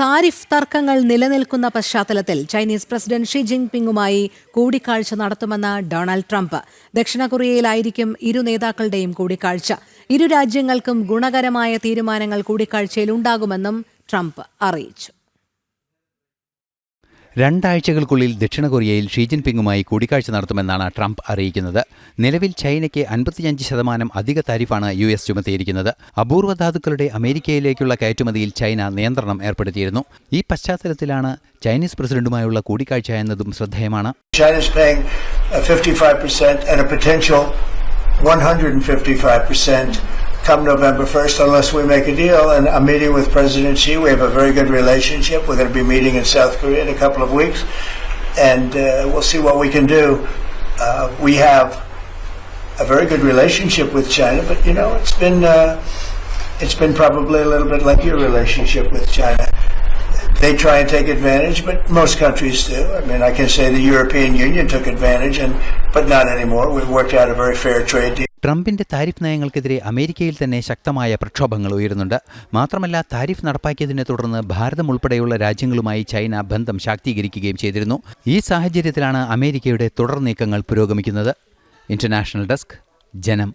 Tariff തർക്കങ്ങൾ നിലനിൽക്കുന്ന പശ്ചാത്തലത്തിൽ ചൈനീസ് പ്രസിഡന്റ് ഷി പിങ്ങുമായി കൂടിക്കാഴ്ച നടത്തുമെന്ന് ഡൊണാൾഡ് ട്രംപ്. ദക്ഷിണ കൊറിയയിലായിരിക്കും ഇരു നേതാക്കളുടെയും കൂടിക്കാഴ്ച. ഇരു രാജ്യങ്ങൾക്കും ഗുണകരമായ തീരുമാനങ്ങൾ കൂടിക്കാഴ്ചയിൽ ഉണ്ടാകുമെന്നും ട്രംപ് അറിയിച്ചു. രണ്ടാഴ്ചകൾക്കുള്ളിൽ ദക്ഷിണ കൊറിയയിൽ ഷീ ജിൻപിങ്ങുമായി കൂടിക്കാഴ്ച നടത്തുമെന്നാണ് ട്രംപ് അറിയിക്കുന്നത്. നിലവിൽ ചൈനയ്ക്ക് അൻപത്തിയഞ്ച് ശതമാനം അധിക താരിഫാണ് യു എസ് ചുമത്തിയിരിക്കുന്നത്. അപൂർവ ധാതുക്കളുടെ അമേരിക്കയിലേക്കുള്ള കയറ്റുമതിയിൽ ചൈന നിയന്ത്രണം ഏർപ്പെടുത്തിയിരുന്നു. ഈ പശ്ചാത്തലത്തിലാണ് ചൈനീസ് പ്രസിഡന്റുമായുള്ള കൂടിക്കാഴ്ച എന്നതും ശ്രദ്ധേയമാണ്. Uh, 55% and a potential 155% come November 1st unless we make a deal. And I'm meeting with President Xi. We have a very good relationship. We're going to be meeting in South Korea in a couple of weeks. And uh, we'll see what we can do. Uh, we have a very good relationship with China, but you know, it's been, uh, it's been probably a little bit like your relationship with China. They try and take advantage, but most countries do. I mean, I can say the European Union took advantage, and but not anymore. We've worked out a very fair trade deal. ട്രംപിന്റെ tariff നയങ്ങൾക്കെതിരെ അമേരിക്കയിൽ തന്നെ ശക്തമായ പ്രക്ഷോഭങ്ങൾ ഉയരുന്നുണ്ട്. മാത്രമല്ല tariff നടപ്പാക്കിയതിനെ തുടർന്ന് ഭാരതം ഉൾപ്പെടെയുള്ള രാജ്യങ്ങളുമായി ചൈന ബന്ധം ശാക്തീകരിക്കുകയും ചെയ്തിരുന്നു. ഈ സാഹചര്യത്തിലാണ് അമേരിക്കയുടെ തുടർ നീക്കങ്ങൾ പുരോഗമിക്കുന്നത്. ഇന്റർനാഷണൽ ഡെസ്ക് ജനം.